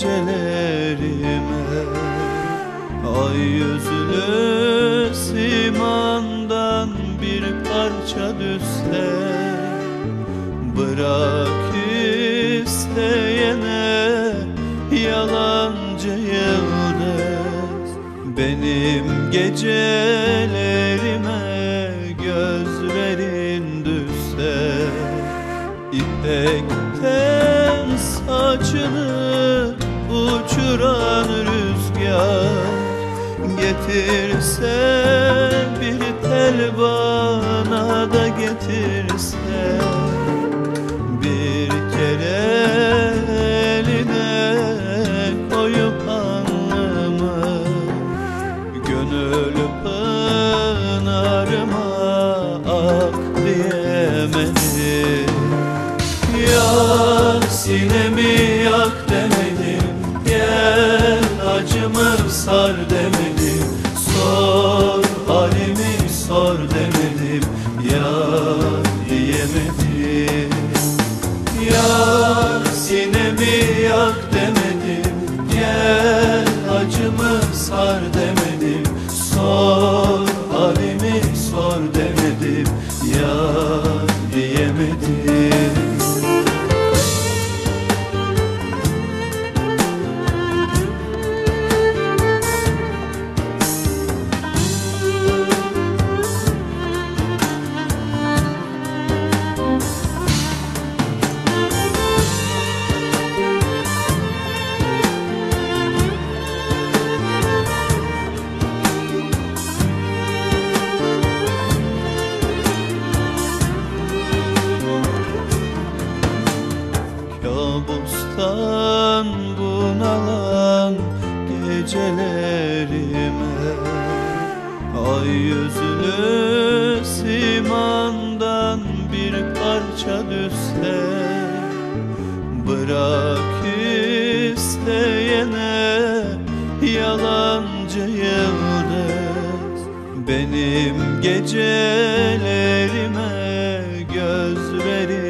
gecelerime. Ay yüzlü simandan bir parça düşse Bırak isteyene yalancı yıldız. Benim gecelerime gözlerin düşse İpekten saçını uçuran rüzgar Getirse bir tel bana da getirse Bir kere eline koyup alnımı Gönül pınarıma ak diyemedi. Yak sinemi acımı sar demedim Sor halimi sor demedim Yak diyemedim Yak sinemi yak demedim Gel acımı sar demedim Sor halimi sor demedim Yak diyemedim Kabustan bunalan gecelerime. Ay yüzlü simandan bir parça düşse Bırak isteyene yalancı yıldız. Benim gecelerime gözlerin düşse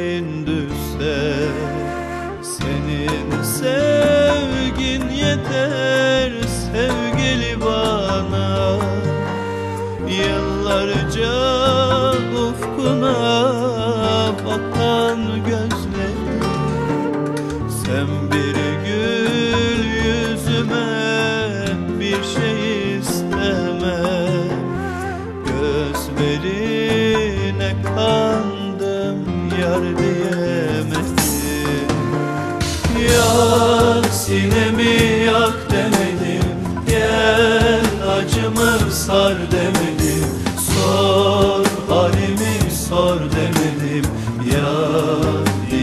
Yıllarca ufkuna bakan gözlerim. Sen bir gül yüzüme bir şey isteme. Gözlerine kandım yar diyemedim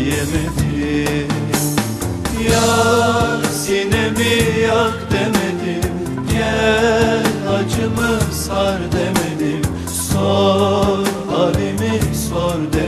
diyemedim Yak sinemi yak demedim. Gel acımı sar demedim. Sor halimi sor demedim